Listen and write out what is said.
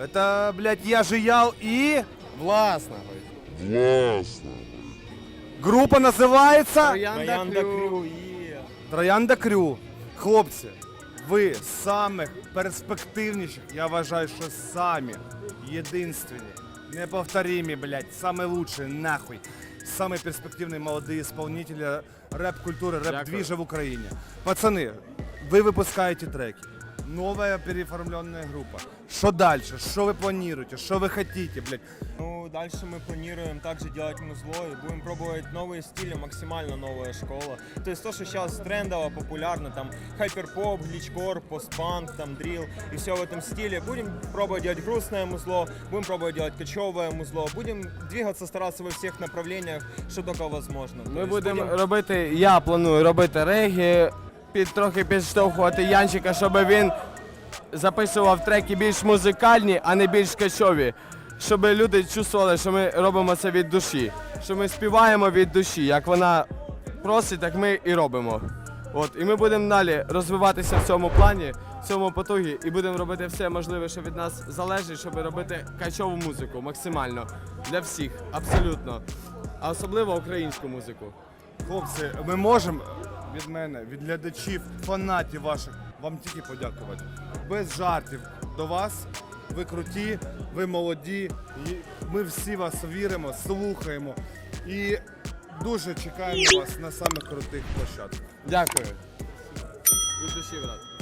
Это, блядь, я же ял и... Власно. Група називається... Троянда Крю. є. Троянда Крю. Хлопці, ви з самих перспективніших, я вважаю, що самі єдинственні, неповторимі, блядь, самі лучші, нахуй. Самые перспективные молодые исполнители рэп-культуры, рэп-движа в Украине. Пацаны, вы выпускаете треки. Новая переоформленная группа. Что дальше? Что вы планируете? Что вы хотите, блядь? Ну, дальше мы планируем также делать музло и будем пробовать новые стили, максимально новая школа. То есть то, что сейчас трендово, популярно, там хайперпоп, гличкор, постпанк, там дрил и все в этом стиле. Будем пробовать делать грустное музло, будем пробовать делать кочевое музло, будем двигаться, стараться во всех направлениях, что только возможно. То Ми есть будемо будем- робити, я планую робити регі, під трохи підштовхувати Янчика, щоб він записував треки більш музикальні, а не більш качові. Щоб люди чувствували, що ми робимо це від душі. Що ми співаємо від душі. Як вона просить, так ми і робимо. От, і ми будемо далі розвиватися в цьому плані, в цьому потугі, і будемо робити все можливе, що від нас залежить, щоб робити качову музику максимально для всіх, абсолютно. А особливо українську музику. Хлопці, ми можемо від мене, від глядачів, фанатів ваших, вам тільки подякувати. Без жартів до вас. Ви круті, ви молоді. Ми всі вас віримо, слухаємо і дуже чекаємо вас на самих крутих площадках. Дякую. Від душі, брат.